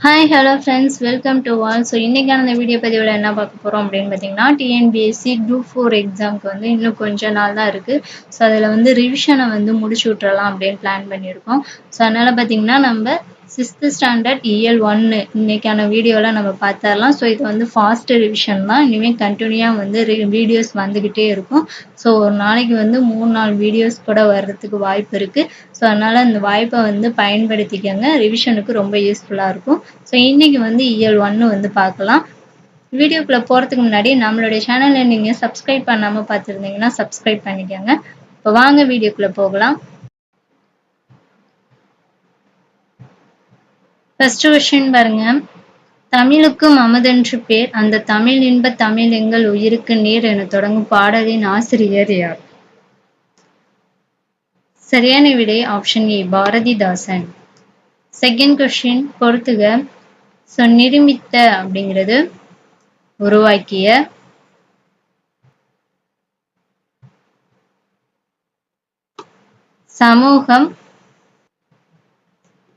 Hi hello friends welcome to all so இன்றைக்கான இந்த video பதிவில் என்ன பார்க்க போகிறோம் அப்படின்னு பார்த்தீங்கன்னா டிஎன்பிஎஸ்சி குரூப் ஃபோர் எக்ஸாம்க்கு வந்து இன்னும் கொஞ்ச நாள் தான் இருக்குது ஸோ அதில் வந்து ரிவிஷனை வந்து முடிச்சு விட்றலாம் அப்படின்னு பிளான் பண்ணியிருக்கோம். ஸோ அதனால் பார்த்தீங்கன்னா நம்ம சிக்ஸ்த்து ஸ்டாண்டர்ட் இஎல் ஒன்று இன்னைக்கான வீடியோவில் நம்ம பார்த்துடலாம். ஸோ இது வந்து ஃபாஸ்ட் ரிவிஷன் தான். இனிமேல் கண்டினியூவாக வந்து வீடியோஸ் வந்துக்கிட்டே இருக்கும். ஸோ ஒரு நாளைக்கு வந்து மூணு நாலு வீடியோஸ் கூட வர்றதுக்கு வாய்ப்பு இருக்குது ஸோ அதனால் அந்த வாய்ப்பை வந்து பயன்படுத்திக்கோங்க. ரிவிஷனுக்கு ரொம்ப யூஸ்ஃபுல்லாக இருக்கும். ஸோ இன்றைக்கி வந்து இஎல் ஒன்று வந்து பார்க்கலாம். வீடியோக்குள்ளே போகிறதுக்கு முன்னாடி நம்மளுடைய சேனலை நீங்கள் சப்ஸ்கிரைப் பண்ணாமல் பார்த்துருந்தீங்கன்னா சப்ஸ்கிரைப் பண்ணிக்கோங்க. இப்போ வாங்க வீடியோக்குள்ளே போகலாம். ஃபர்ஸ்ட் கொஸ்டின் பாருங்க. தமிழுக்கும் அமுதென்று பேர். அந்த தமிழ் இன்ப தமிழ் எங்கள் உயிருக்கு நீர் என தொடங்கும் பாடலின் ஆசிரியர் யார்? சரியான விடை option A Bharathidasan. Second question பொறுத்துக. ஸோ நிருமித்த அப்படிங்கிறது உருவாக்கிய சமூகம்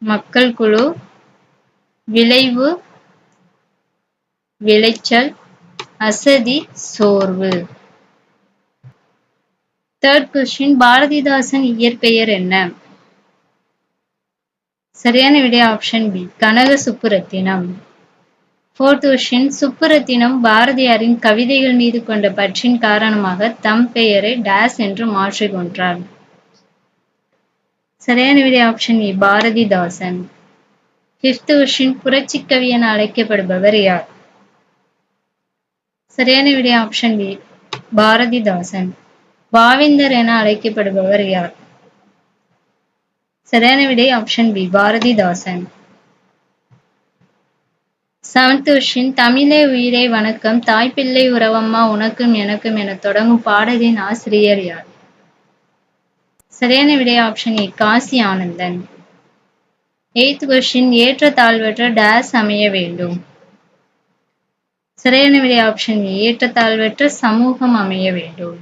மக்கள் குழு விளைவு விளைச்சல் அசதி சோர்வு. தேர்ட் கொஸ்டின் பாரதிதாசன் இயற்பெயர் என்ன? சரியான விடை option B Kanaka Subburathinam. Fourth question Subburathinam பாரதியாரின் கவிதைகள் மீது கொண்ட பற்றின் காரணமாக தம் பெயரை டேஸ் என்று மாற்றிக்கொண்டார் சரியான விடை ஆப்ஷன் ஏ பாரதிதாசன். கிறிஸ்துவின் கொஸ்டின் புரட்சி கவி என அழைக்கப்படுபவர் யார்? சரியான விடை ஆப்ஷன் பி பாரதிதாசன். பாவிந்தர் என அழைக்கப்படுபவர் யார்? சரியான விடை ஆப்ஷன் பி பாரதிதாசன். செவன்த் தமிழே உயிரே வணக்கம் தாய்ப்பிள்ளை உறவம்மா உனக்கும் எனக்கும் என தொடங்கும் பாடலின் ஆசிரியர் யார்? சரியான விடை option A Kasi Anandan. Eighth question ஏற்ற தாழ்வற்ற டேஸ் அமைய வேண்டும். சரியான விடை ஆப்ஷன் ஏற்ற தாழ்வற்ற சமூகம் அமைய வேண்டும்.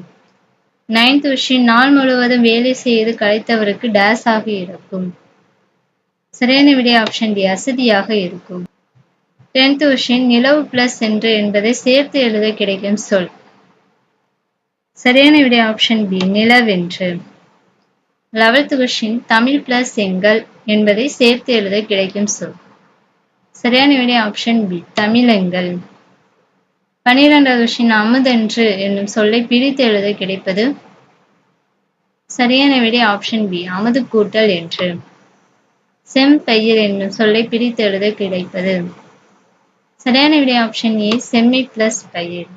நைன்த் கொஸ்டின் நாள் முழுவதும் வேலை செய்து கலைத்தவருக்கு டேஸ் ஆக இருக்கும். சரியான விடை ஆப்ஷன் டி அசதியாக இருக்கும். டென்த் கொஸ்டின் நிலவு பிளஸ் என்று என்பதை சேர்த்து எழுத கிடைக்கும் சொல். சரியான விடை ஆப்ஷன் பி நிலவென்று. லெவல்த் கொஷின் தமிழ் பிளஸ் எங்கள் என்பதை சேர்த்து எழுத கிடைக்கும் சொல். சரியான விடை ஆப்ஷன் பி தமிழங்கள் பனிரெண்டாவது கொஷின் அமுதென்று என்னும் சொல்லை பிரித்து எழுத கிடைப்பது சரியான விடை ஆப்ஷன் பி அமுது கூட்டல் என்று. செம்பயிர் என்னும் சொல்லை பிரித்து எழுத கிடைப்பது சரியான விடை ஆப்ஷன் ஏ செம்மை பிளஸ் பயிர்.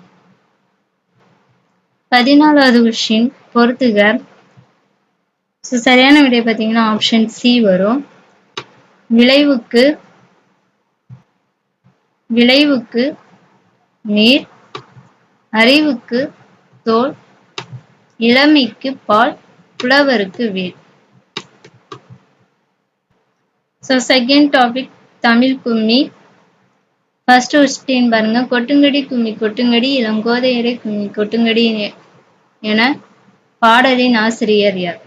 பதினாலாவது கொஷின் பொறுத்துக ஸோ சரியான விடை பார்த்தீங்கன்னா ஆப்ஷன் சி வரும். விளைவுக்கு விளைவுக்கு நீர் அறிவுக்கு தோல் இளமைக்கு பால் புலவருக்கு வீர். ஸோ செகண்ட் டாபிக் தமிழ் கும்மி. ஃபர்ஸ்ட் கொஸ்டின் பாருங்க. கொட்டுங்கடி கும்மி கொட்டுங்கடி இளங்கோதையரை கும்மி கொட்டுங்கடி என பாடலின் ஆசிரியர் யார்?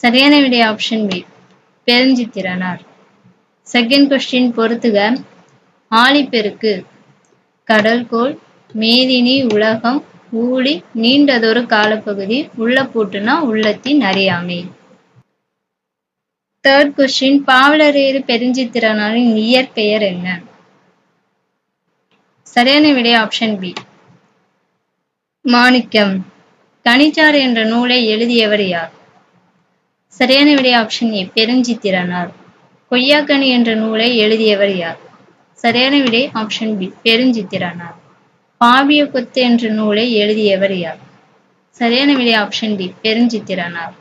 சரியான விடை option B Perunchithiranar. Second question பொறுத்துக. ஆழிப்பெருக்கு கடல்கோள் மேதினி உலகம் ஊழி நீண்டதொரு காலப்பகுதி உள்ள பூட்டுனா உள்ளத்தின் அறியாமை. தேர்ட் கொஸ்டின் பாவலரேறு பெருஞ்சித்திரனாரின் இயற்பெயர் என்ன? சரியான விடை ஆப்ஷன் பி மாணிக்கம். கனிச்சார் என்ற நூலை எழுதியவர் யார்? சரியான விடை ஆப்ஷன் ஏ பெருஞ்சித்திரனார். கொய்யாக்கனி என்ற நூலை எழுதியவர் யார்? சரியான விடை ஆப்ஷன் பி பெருஞ்சித்திரனார். பாவிய கொத்து என்ற நூலை எழுதியவர் யார்? சரியான விடை option D Perunchithiranar.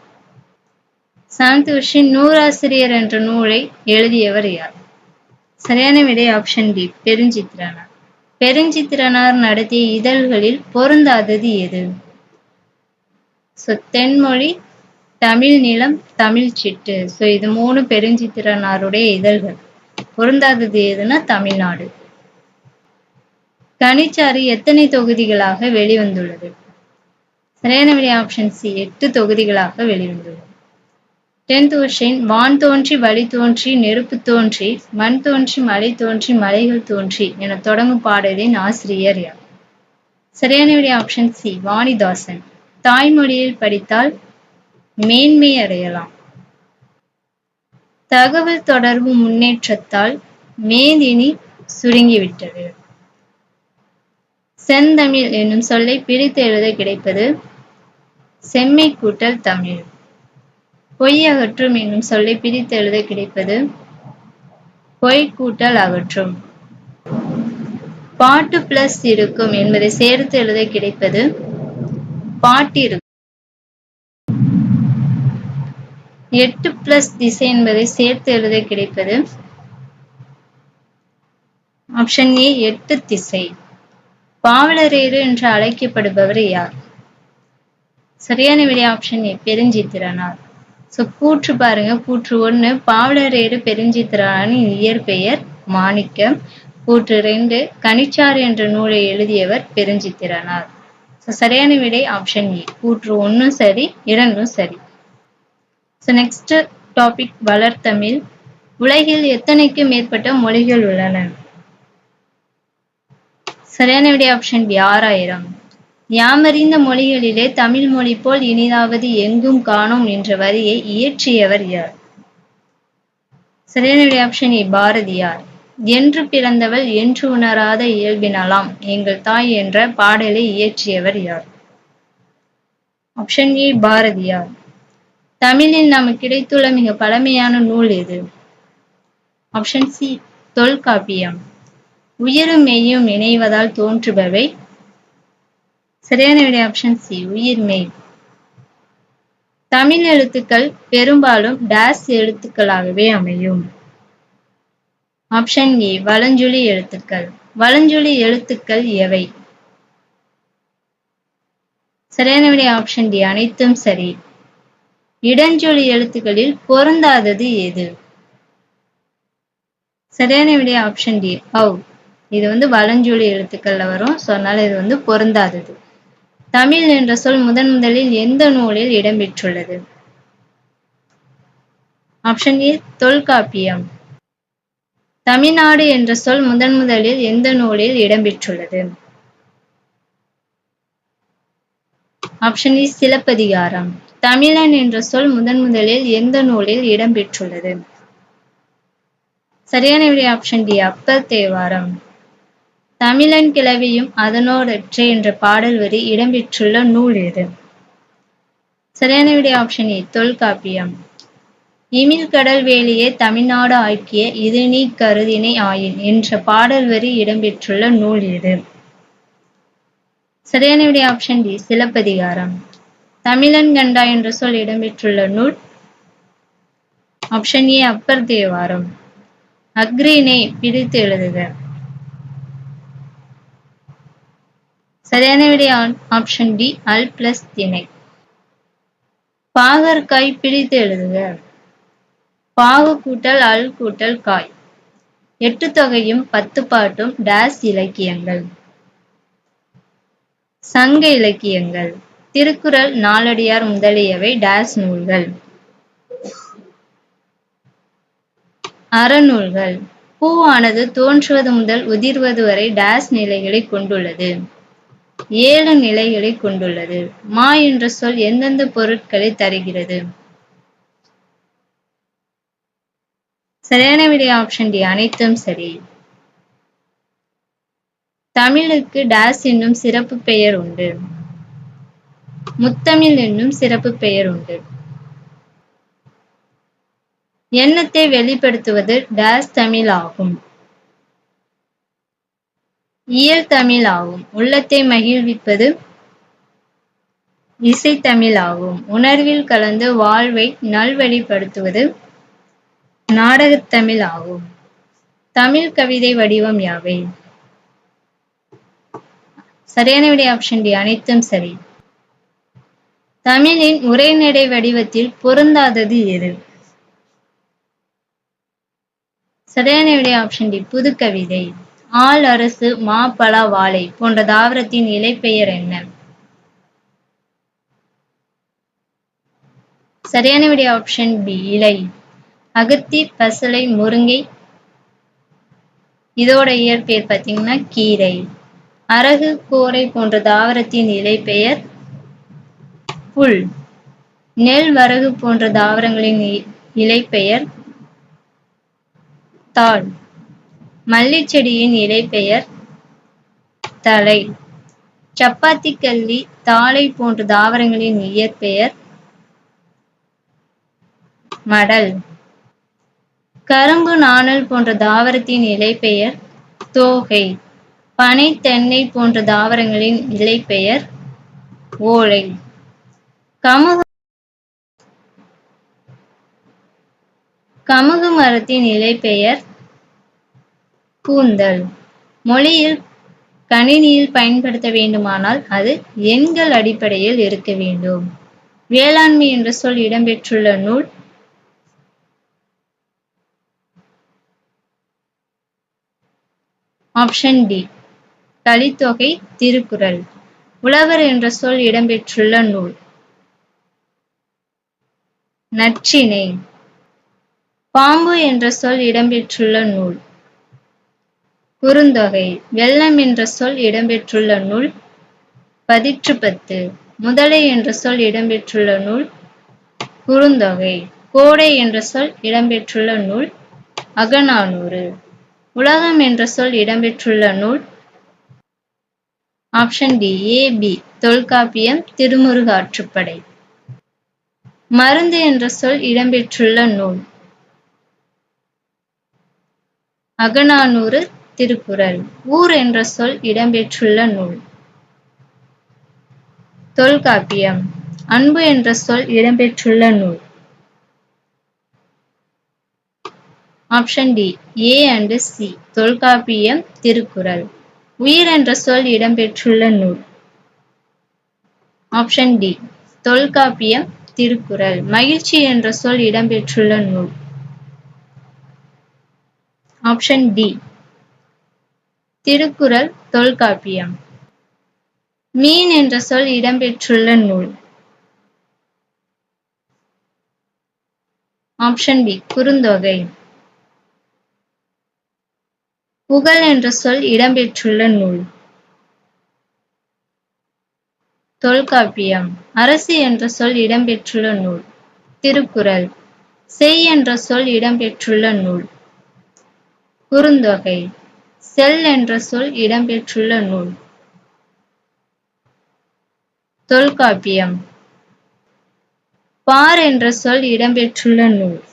Seventh question நூறாசிரியர் என்ற நூலை எழுதியவர் யார்? சரியான விடை ஆப்ஷன் டி பெருஞ்சித்திரனார். பெருஞ்சித்திரனார் நடத்திய இதழ்களில் பொருந்தாதது எது? ஸோ தென்மொழி தமிழ் நிலம் தமிழ் சிட்டு. ஸோ இது மூணு பெருஞ்சித்திரனாருடைய இதழ்கள். பொருந்தாதது எதுனா தமிழ்நாடு. கனிச்சாறு எத்தனை தொகுதிகளாக வெளிவந்துள்ளது? சரியான விடை ஆப்ஷன் சி எட்டு தொகுதிகளாக வெளிவந்துள்ளது. டென்த் கொஸ்டின் வான் தோன்றி வழி தோன்றி நெருப்பு தோன்றி மண் தோன்றி மலை தோன்றி மலைகள் தோன்றி என தொடங்கும் பாடலின் ஆசிரியர் யார்? சரியான விடை ஆப்ஷன் சி வாணிதாசன். தாய்மொழியில் படித்தால் மேன்மை அடையலாம். தகவல் தொடர்பு முன்னேற்றத்தால் மேதினி சுருங்கிவிட்டது. செந்தமிழ் என்னும் சொல்லை பிரித்து எழுத கிடைப்பது செம்மை கூட்டல் தமிழ். பொய் அகற்றும் என்னும் சொல்லை பிரித்து எழுத கிடைப்பது பொய் கூட்டல் அகற்றும். பாட்டு பிளஸ் இருக்கும் என்பதை சேர்த்து எழுத கிடைப்பது பாட்டிருக்கும். எட்டு பிளஸ் திசை என்பதை சேர்த்து எழுத கிடைப்பது ஆப்ஷன் ஏ எட்டு திசை. பாவலரேறு என்று அழைக்கப்படுபவர் யார்? சரியான விடை ஆப்ஷன் ஏ பெருஞ்சித்திரனார். ஸோ கூற்று பாருங்க. கூற்று ஒன்று பாவலரேறு பெருஞ்சித்திரனாரின் இயற்பெயர் மாணிக்கம். கூற்று ரெண்டு கனிச்சாறு என்ற நூலை எழுதியவர் பெருஞ்சித்திரனார். ஸோ சரியான விடை ஆப்ஷன் ஏ கூற்று ஒன்றும் சரி இரண்டும் சரி. ஸோ நெக்ஸ்ட் டாபிக் வளர்த்தமிழ் உலகில் எத்தனைக்கு மேற்பட்ட மொழிகள் உள்ளன? சரியான விடை ஆப்ஷன் பி ஆறாயிரம். யாமறிந்த மொழிகளிலே தமிழ் மொழி போல் இனிதாவது எங்கும் காணோம் என்ற வரியை இயற்றியவர் யார்? சரியான விடை ஆப்ஷன் ஏ பாரதியார். என்று பிறந்தவள் என்று உணராத இயல்பினலாம். எங்கள் தாய் என்ற பாடலை இயற்றியவர் யார்? Option A Bharathiyar. தமிழில் நமக்கு கிடைத்துள்ள மிக பழமையான நூல் எது? Option C Tolkappiyam. உயிரும் மெய்யும் இணைவதால் தோன்றுபவை. சரியான விடை ஆப்ஷன் சி உயிர் மெய். தமிழ் எழுத்துக்கள் பெரும்பாலும் டேஸ் எழுத்துக்களாகவே அமையும். ஆப்ஷன் ஏ வலஞ்சுழி எழுத்துக்கள். வலஞ்சுழி எழுத்துக்கள் எவை? சரியான விடை ஆப்ஷன் டி அனைத்தும் சரி. இடஞ்சொலி எழுத்துக்களில் பொருந்தாதது எது சரியான விடைய ஆப்ஷன் டி ஔ இது வந்து வலஞ்சொலி எழுத்துக்கள்ல வரும். ஸோ அதனால இது வந்து பொருந்தாதது. தமிழ் என்ற சொல் முதன் முதலில் எந்த நூலில் இடம்பெற்றுள்ளது? Option A Tolkappiyam. தமிழ்நாடு என்ற சொல் முதன் முதலில் எந்த நூலில் இடம்பெற்றுள்ளது? ஆப்ஷன் இ e, சிலப்பதிகாரம். தமிழன் என்ற சொல் முதன் முதலில் எந்த நூலில் இடம்பெற்றுள்ளது சரியான விடை ஆப்ஷன் டி அப்பர் தேவாரம். தமிழன் கிளவியும் அதனோடற்றே என்ற பாடல் வரி இடம்பெற்றுள்ள நூல் எது? சரியான விடை ஆப்ஷன் ஏ e, தொல்காப்பியம் இமில் கடல் வேலியை தமிழ்நாடு ஆக்கிய இது நீ கருதினை ஆயின் என்ற பாடல் வரி இடம்பெற்றுள்ள நூல் எது? சரியான விடை ஆப்ஷன் டி சிலப்பதிகாரம். தமிழன் கண்டா என்ற சொல் இடம்பெற்றுள்ள நூல் ஆப்ஷன் ஏ அப்பர் தேவாரம். அக்ரினை பிடித்து எழுதுக. சரியான விடை ஆப்ஷன் டி அல் பிளஸ் திணை. பாகற்காய் பிடித்து எழுதுக. பாகு கூட்டல் அல் கூட்டல் காய். எட்டு தொகையும் பத்து பாட்டும் டேஸ் இலக்கியங்கள். சங்க இலக்கியங்கள். திருக்குறள் நாலடியார் முதலியவை டேஸ் நூல்கள். அறநூல்கள் பூவானது தோன்றுவது முதல் உதிர்வது வரை டேஸ் நிலைகளை கொண்டுள்ளது. ஏழு நிலைகளை கொண்டுள்ளது. மா என்ற சொல் எந்தெந்த பொருட்களை தருகிறது? சரியான விடை ஆப்ஷன் டி அனைத்தும் சரி. தமிழுக்கு டேஸ் என்னும் சிறப்பு பெயர் உண்டு. முத்தமிழ் என்னும் சிறப்பு பெயர் உண்டு எண்ணத்தை வெளிப்படுத்துவது டேஸ் தமிழ் ஆகும். இயல் தமிழ் ஆகும். உள்ளத்தை மகிழ்விப்பது இசைத்தமிழ் ஆகும். உணர்வில் கலந்து வாழ்வை நல்வழிப்படுத்துவது நாடகத்தமிழ் ஆகும். தமிழ் கவிதை வடிவம் யாவை? சரியான விடை ஆப்ஷன் டி அனைத்தும் சரி. தமிழின் உரைநடை வடிவத்தில் பொருந்தாதது எது? சரியான விடை ஆப்ஷன் டி புதுக்கவிதை. ஆள் அரசு மா பலா வாழை போன்ற தாவரத்தின் இலைப்பெயர் என்ன? சரியான விடை ஆப்ஷன் பி இலை. அகத்தி பசலை முருங்கை. இதோட இயற்பெயர் பார்த்தீங்கன்னா கீரை. அரகு கோரை போன்ற தாவரத்தின் இலை பெயர் புல். நெல் வரகு போன்ற தாவரங்களின் இலை பெயர் தாள். மல்லிச்செடியின் இலை பெயர் தலை. சப்பாத்தி கல்லி தாளை போன்ற தாவரங்களின் இயற்பெயர் மடல். கரும்பு நாணல் போன்ற தாவரத்தின் இலை பெயர் தோகை. பனை தென்னை போன்ற தாவரங்களின் இலை பெயர் ஓலை. கமுகு கமுகு மரத்தின் இலை பெயர் கூந்தல். மொழியில் கணினியில் பயன்படுத்த வேண்டுமானால் அது எண்கள் அடிப்படையில் இருக்க வேண்டும். வேளாண்மை என்ற சொல் இடம்பெற்றுள்ள நூல் ஆப்ஷன் டி கலித்தொகை திருக்குறள். உழவர் என்ற சொல் இடம்பெற்றுள்ள நூல். நற்றினை பாம்பு என்ற சொல் இடம்பெற்றுள்ள நூல். குறுந்தொகை வெள்ளம் என்ற சொல் இடம்பெற்றுள்ள நூல். பதிற்று பத்து முதலை என்ற சொல் இடம்பெற்றுள்ள நூல். குறுந்தொகை கோடை என்ற சொல் இடம்பெற்றுள்ள நூல். அகநானூறு உலகம் என்ற சொல் இடம்பெற்றுள்ள நூல். Option D A B Tolkappiyam Thirumurugarruppadai. மருந்து என்ற சொல் இடம்பெற்றுள்ள நூல். அகநானூறு திருக்குறள். ஊர் என்ற சொல் இடம்பெற்றுள்ள நூல். தொல்காப்பியம். அன்பு என்ற சொல் இடம்பெற்றுள்ள நூல். Option D. A and C. Tolkappiyam Thirukkural. உயிர் என்ற சொல் இடம்பெற்றுள்ள நூல். Option D. தொல்காப்பியம் திருக்குறள். மகிழ்ச்சி என்ற சொல் இடம்பெற்றுள்ள நூல். Option D Thirukkural Tolkappiyam. மீன் என்ற சொல் இடம்பெற்றுள்ள நூல். Option B Kurunthogai. புகழ் என்ற சொல் இடம்பெற்றுள்ள நூல். தொல்காப்பியம். அரசு என்ற சொல் இடம்பெற்றுள்ள நூல். திருக்குறள். செய் என்ற சொல் இடம்பெற்றுள்ள நூல். குறுந்தொகை. செல் என்ற சொல் இடம்பெற்றுள்ள நூல். தொல்காப்பியம். பார் என்ற சொல் இடம்பெற்றுள்ள நூல்.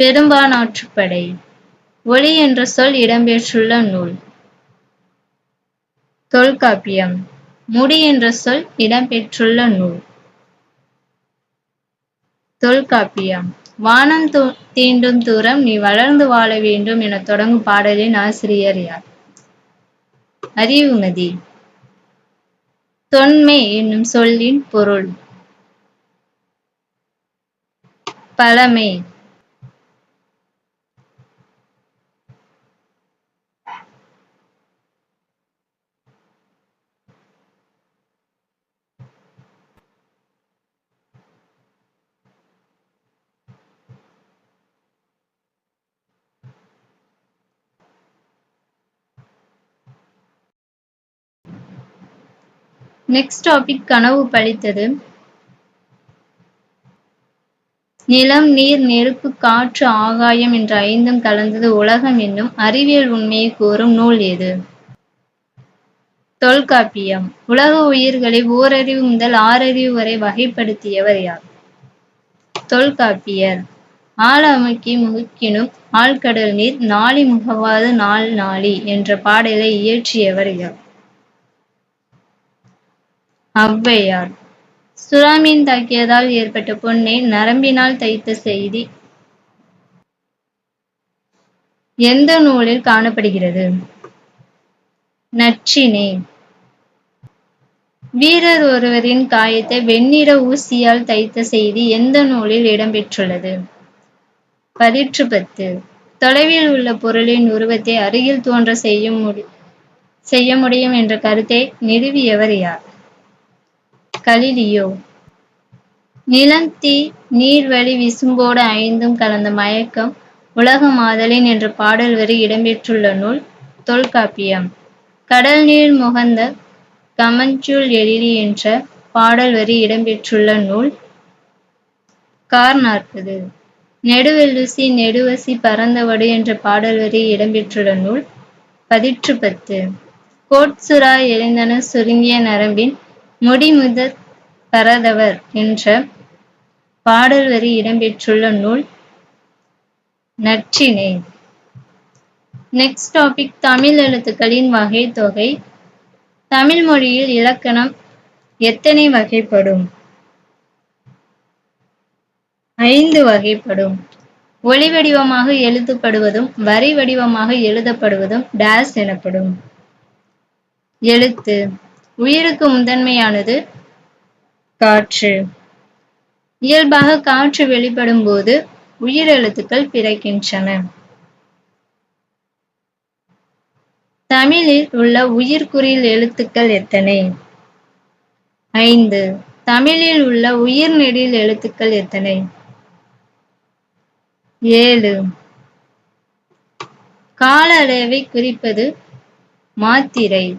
பெரும்பானாற்றுப்படை ஒளி என்ற சொல் இடம்பெற்றுள்ள நூல். தொல்காப்பியம். முடி என்ற சொல் இடம்பெற்றுள்ள நூல். தொல்காப்பியம். வானம் தீண்டும் தூரம் நீ வளர்ந்து வாழ வேண்டும் என தொடங்கும் பாடலின் ஆசிரியர் யார்? அறிவுமதி தொன்மை என்னும் சொல்லின் பொருள். பழமை. நெக்ஸ்ட் டாபிக் கனவு பழித்தது. நிலம் நீர் நெருப்பு காற்று ஆகாயம் என்ற ஐந்தும் கலந்தது உலகம் என்னும் அறிவியல் உண்மையை கூறும் நூல் எது? தொல்காப்பியம். உலக உயிர்களை ஓரறிவு முதல் ஆறறிவு வரை வகைப்படுத்தியவர் யார்? தொல்காப்பியர். ஆழ அமைக்கி முகினும் ஆழ்கடல் நீர் நாளி முகவாது நாள் நாளி என்ற பாடலை இயற்றியவர் யார்? ஔவையார். சுறாமீன் தாக்கியதால் ஏற்பட்ட பொண்ணை நரம்பினால் தைத்த செய்தி. எந்த நூலில் காணப்படுகிறது? நற்றினை வீரர் ஒருவரின் காயத்தை வெண்ணிற ஊசியால் தைத்த செய்தி எந்த நூலில் இடம்பெற்றுள்ளது? பதிற்று பத்து தொலைவில் உள்ள பொருளின் உருவத்தை அருகில் தோன்ற செய்ய முடி செய்ய முடியும் என்ற கருத்தை நிறுவியவர் யார்? கலிலியோ. நிலம் தீ நீர் வழி விசும்போடு ஐந்தும் கலந்த மயக்கம் உலக மாதலின் என்ற பாடல் வரி இடம்பெற்றுள்ள நூல் தொல்காப்பியம். கடல் நீர் முகந்த கமஞ்சூல் எழிலி என்ற பாடல் வரி இடம்பெற்றுள்ள நூல் கார் நாற்பது. நெடுவெல்லுசி நெடுவசி பரந்தவடு என்ற பாடல் வரி இடம்பெற்றுள்ள நூல் பதிற்று பத்து கோட்சுரா எழுந்தன சுருங்கிய நரம்பின் முடிமுதற் பரதவர் என்ற பாடல் வரி இடம்பெற்றுள்ள நூல் நற்றினை. நெக்ஸ்ட் டாபிக் தமிழ் எழுத்துக்களின் வகை தொகை தமிழ் மொழியில் இலக்கணம் எத்தனை வகைப்படும்? ஐந்து வகைப்படும். ஒளி வடிவமாக எழுதப்படுவதும் வரி வடிவமாக எழுதப்படுவதும் டேஸ் எனப்படும். எழுத்து. உயிருக்கு முதன்மையானது காற்று. இயல்பாக காற்று வெளிப்படும் போது உயிரெழுத்துக்கள் பிறக்கின்றன. தமிழில் உள்ள உயிர்குறில் எழுத்துக்கள் எத்தனை? ஐந்து. தமிழில் உள்ள உயிர் நெடில் எழுத்துக்கள் எத்தனை? ஏழு. கால அளவை குறிப்பது மாத்திரை.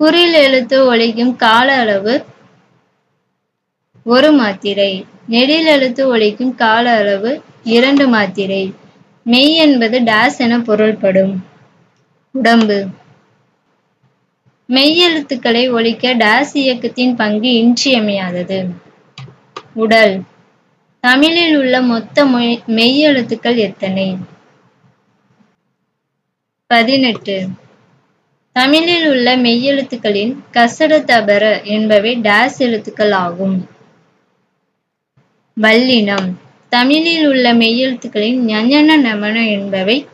குறில் எழுத்து ஒழிக்கும் கால அளவு ஒரு மாத்திரை. நெடில் எழுத்து ஒழிக்கும் கால அளவு இரண்டு மாத்திரை. மெய் என்பது டேஸ் என பொருள்படும். உடம்பு. மெய் எழுத்துக்களை ஒழிக்க டேஸ் இயக்கத்தின் பங்கு இன்றியமையாதது. உடல். தமிழில் உள்ள மொத்த மெய் எழுத்துக்கள் எத்தனை? பதினெட்டு. தமிழில் உள்ள மெய்யெழுத்துக்களின் கசட தபர என்பவை டேஸ் எழுத்துக்கள் ஆகும். வல்லினம். தமிழில் உள்ள மெய்யெழுத்துக்களின் ஞன நமன என்பவை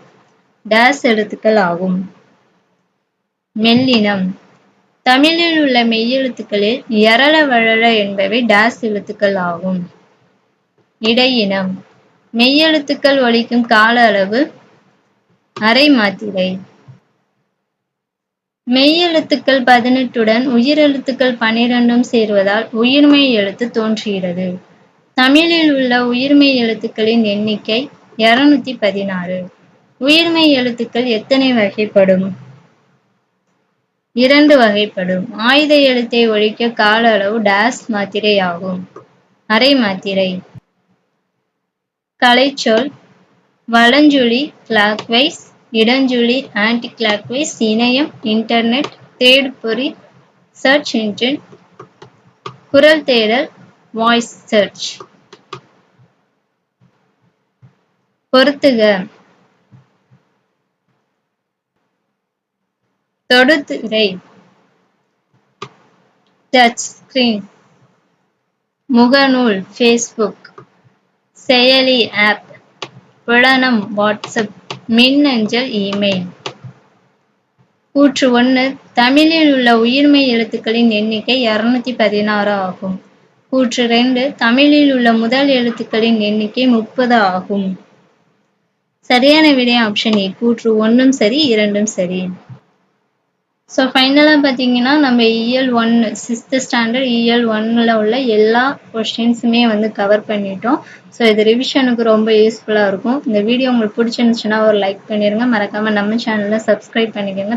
டேஸ் எழுத்துக்கள் ஆகும். மெல்லினம். தமிழில் உள்ள மெய்யெழுத்துக்களில் எரள வழல என்பவை டேஸ் எழுத்துக்கள் ஆகும். இடையினம். மெய்யெழுத்துக்கள் ஒழிக்கும் கால அளவு அரை மாத்திரை. மெய்யெழுத்துக்கள் பதினெட்டுடன் உயிரெழுத்துக்கள் பனிரெண்டும் சேர்வதால் உயிர்மெய் எழுத்து தோன்றுகிறது. தமிழில் உள்ள உயிர்மெய் எழுத்துக்களின் எண்ணிக்கை இருநூத்தி பதினாறு. உயிர்மெய் எழுத்துக்கள் எத்தனை வகைப்படும்? இரண்டு வகைப்படும். ஆயுத எழுத்தை ஒழிக்க கால அளவு டேஸ் மாத்திரை ஆகும். அரை மாத்திரை. கலைச்சொல் வலஞ்சுழி கிளாக்வைஸ் இடஞ்சுழி ஆன்டி கிளாக்வைஸ் இணையம் இன்டர்நெட் தேடுபொறி சர்ச் இன்ஜின் குரல் தேடல் வாய்ஸ் சர்ச் பொருத்துக. தொடுதிரை. டச் ஸ்கிரீன் முகநூல் ஃபேஸ்புக் செயலி ஆப் புலனம் வாட்ஸ்அப் மின்னஞ்சல் இமெயில் கூற்று ஒன்று தமிழில் உள்ள உயிர்மெய் எழுத்துக்களின் எண்ணிக்கை இருநூத்தி பதினாறு ஆகும். கூற்று ரெண்டு தமிழில் உள்ள முதல் எழுத்துக்களின் எண்ணிக்கை முப்பது ஆகும். சரியான விடை ஆப்ஷன் ஏ கூற்று ஒன்றும் சரி இரண்டும் சரி. ஸோ ஃபைனலாக பார்த்தீங்கன்னா நம்ம EL one sixth standard EL ஒன்னில் உள்ள எல்லா கொஸ்டின்ஸுமே வந்து கவர் பண்ணிட்டோம். ஸோ இது ரிவிஷனுக்கு ரொம்ப யூஸ்ஃபுல்லாக இருக்கும். இந்த வீடியோ உங்களுக்கு பிடிச்சிருந்துச்சுன்னா ஒரு லைக் பண்ணிடுங்க மறக்காமல் நம்ம சேனலில் சப்ஸ்கிரைப் பண்ணிக்கோங்க.